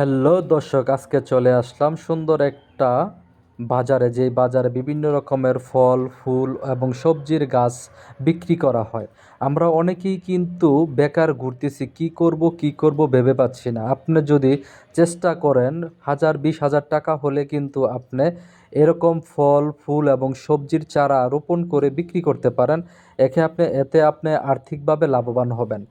Hello দর্শক, আজকে চলে আসলাম সুন্দর একটা বাজারে যেই বাজারে বিভিন্ন রকমের ফল, ফুল এবং সবজির গাছ বিক্রি করা হয়। আমরা অনেকেই কিন্তু বেকার ঘুরতেছি, কি করব কি করব ভেবে পাচ্ছি না। আপনি যদি চেষ্টা করেন, হাজার, বিশ হাজার টাকা হলে কিন্তু আপনি এরকম ফল, ফুল এবং সবজির চারা রোপণ করে বিক্রি করতে পারেন। একে আপনি, এতে আপনি আর্থিকভাবে লাভবান হবেন।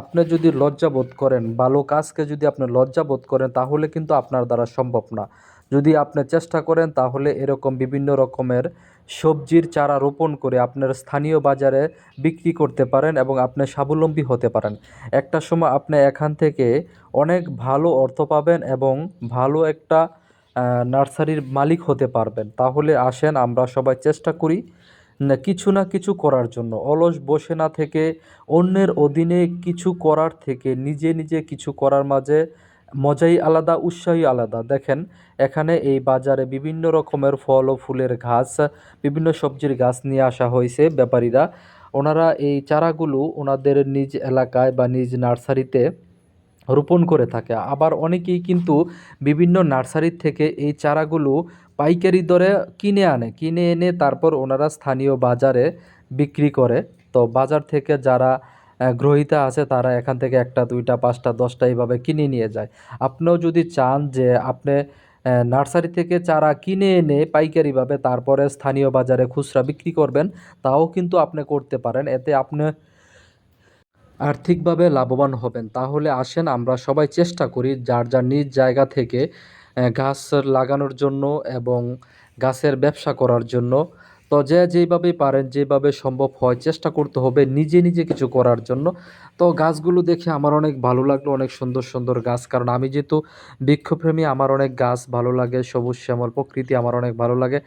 আপনি যদি লজ্জা বোধ করেন, ভালো কাজকে যদি আপনি লজ্জা বোধ করেন, তাহলে কিন্তু আপনার দ্বারা সম্ভব না। যদি আপনি চেষ্টা করেন, তাহলে এরকম বিভিন্ন রকমের সবজির চারা রোপণ করে আপনার স্থানীয় বাজারে বিক্রি করতে পারেন এবং আপনি স্বাবলম্বী হতে পারেন। একটা সময় আপনি এখান থেকে অনেক ভালো অর্থ পাবেন এবং ভালো একটা নার্সারির মালিক হতে পারবেন। তাহলে আসেন, আমরা সবাই চেষ্টা করি না কিছু না কিছু করার জন্য। অলস বসে না থেকে, অন্যের অধীনে কিছু করার থেকে, নিজে নিজে কিছু করার মাঝে মজাই আলাদা, উৎসাহই আলাদা। দেখেন, এখানে এই বাজারে বিভিন্ন রকমের ফল ও ফুলের ঘাস বিভিন্ন সবজির গাছ নিয়ে আসা হয়েছে ব্যাপারীরা। ওনারা এই চারাগুলো ওনাদের নিজ এলাকায় বা নিজ নার্সারিতে রোপণ করে থাকে। আবার অনেকেই কিন্তু বিভিন্ন নার্সারির থেকে এই চারাগুলো পাইকারি দরে কিনে আনে, কিনে এনে তারপর ওনারা স্থানীয় বাজারে বিক্রি করে। তো বাজার থেকে যারা গ্রহীতা আছে তারা এখান থেকে একটা, দুইটা, পাঁচটা, দশটা এইভাবে কিনে নিয়ে যায়। আপনিও যদি চান যে আপনি নার্সারি থেকে চারা কিনে এনে পাইকারিভাবে তারপরে স্থানীয় বাজারে খুচরা বিক্রি করবেন, তাও কিন্তু আপনি করতে পারেন। এতে আপনি আর্থিকভাবে লাভবান হবেন। তাহলে আসেন, আমরা সবাই চেষ্টা করি, যার যার নিজ জায়গা থেকে গাছ লাগানোর জন্য এবং গাছের ব্যবসা করার জন্য। তো যে যেইভাবে পারেন, যেভাবে সম্ভব হয় চেষ্টা করতে হবে নিজে নিজে কিছু করার জন্য। তো গাছগুলো দেখে আমার অনেক ভালো লাগল, অনেক সুন্দর সুন্দর গাছ। কারণ আমি যেহেতু বৃক্ষপ্রেমী, আমার অনেক গাছ ভালো লাগে, সবুজ শ্যামল প্রকৃতি আমার অনেক ভালো লাগে।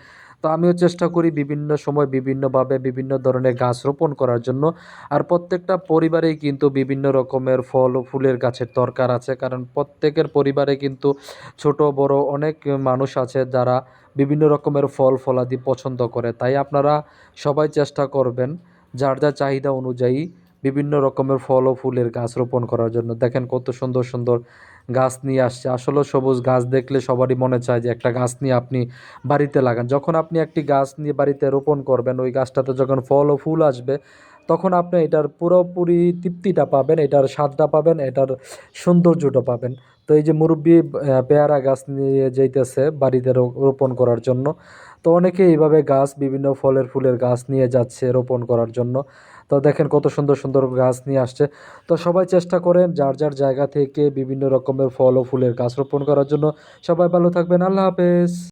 তো আমিও চেষ্টা করি বিভিন্ন সময় বিভিন্নভাবে বিভিন্ন ধরনের গাছ রোপণ করার জন্য। আর প্রত্যেকটা পরিবারেই কিন্তু বিভিন্ন রকমের ফল ও ফুলের গাছের দরকার আছে। কারণ প্রত্যেকের পরিবারে কিন্তু ছোট, বড় অনেক মানুষ আছে যারা বিভিন্ন রকমের ফল, ফলাদি পছন্দ করে। তাই আপনারা সবাই চেষ্টা করবেন যার যা চাহিদা অনুযায়ী বিভিন্ন রকমের ফল ও ফুলের গাছ রোপণ করার জন্য। দেখেন কত সুন্দর সুন্দর গাছ নিয়ে আসছে। আসলে সবুজ গাছ দেখলে সবারই মনে চায় যে একটা গাছ নিয়ে আপনি বাড়িতে লাগান। যখন আপনি একটি গাছ নিয়ে বাড়িতে রোপণ করবেন, ওই গাছটাতে যখন ফল ও ফুল আসবে, তখন আপনি এটার পুরোপুরি তৃপ্তিটা পাবেন, এটার স্বাদটা পাবেন, এটার সৌন্দর্যটা পাবেন। তো এই যে মুরব্বি পেয়ারা গাছ নিয়ে যাইতেছে বাড়িতে রোপণ করার জন্য। তো অনেকে এইভাবে গাছ, বিভিন্ন ফলের ফুলের গাছ নিয়ে যাচ্ছে রোপণ করার জন্য। তো দেখেন কত সুন্দর সুন্দর গাছ নিয়ে আসছে। তো সবাই চেষ্টা করেন যার যার জায়গা থেকে বিভিন্ন রকমের ফল ও ফুলের গাছ রোপণ করার জন্য। সবাই ভালো থাকবেন। আল্লাহ হাফেজ।